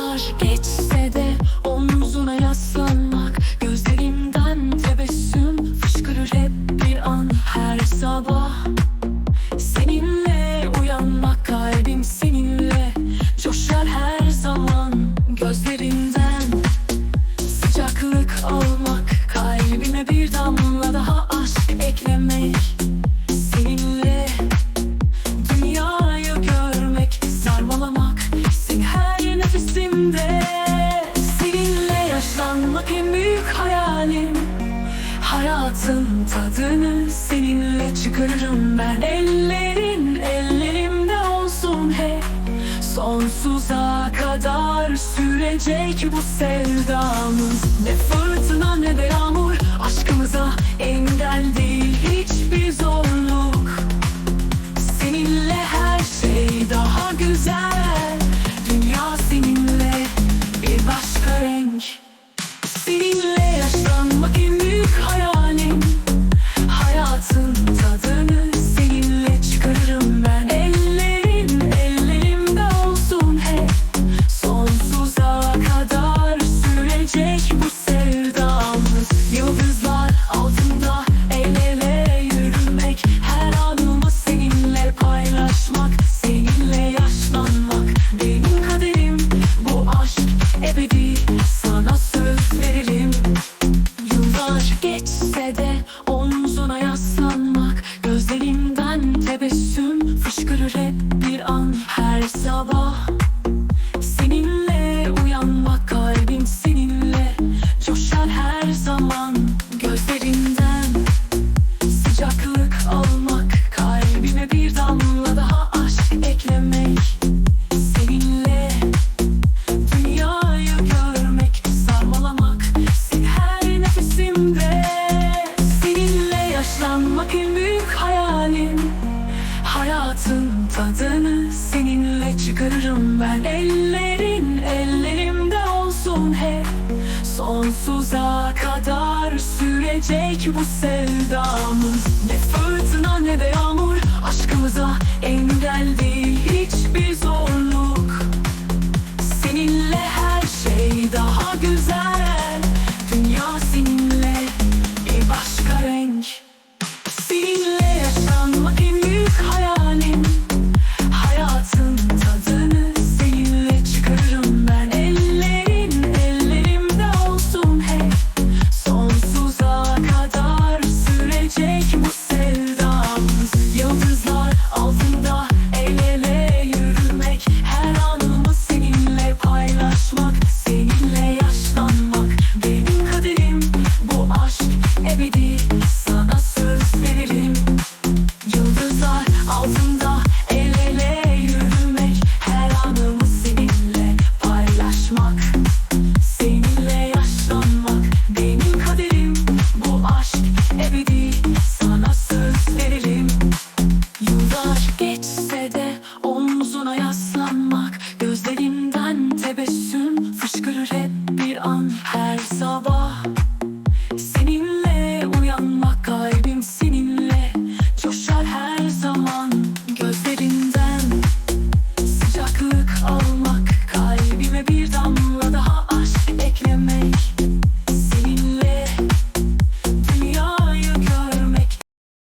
yıllar geçse de omzuna yaslanmak Gözlerimden tebessüm. Fışkırır hep bir an Her sabah. Seninle uyanmak Kalbim seninle. Coşar her zaman Gözlerinden. Sıcaklık almak Kalbime bir damla daha aşk eklemek. Nefesimde Seninle yaşlanmak en büyük hayalim. Hayatın tadını seninle çıkarırım ben. Ellerin ellerimde olsun hep. Sonsuza kadar sürecek bu sevdamız. Ne fırtına ne de yağmur. Aşkımıza engel değil hiçbir aşk ebedi hayalim Hayatın tadını seninle çıkarırım ben. Ellerin ellerimde olsun hep. Sonsuza kadar sürecek bu sevdamız. Ne fırtına ne de yağmur Aşkımıza engel değil hiçbir zorluk. Seninle her şey daha güzel Psychologie.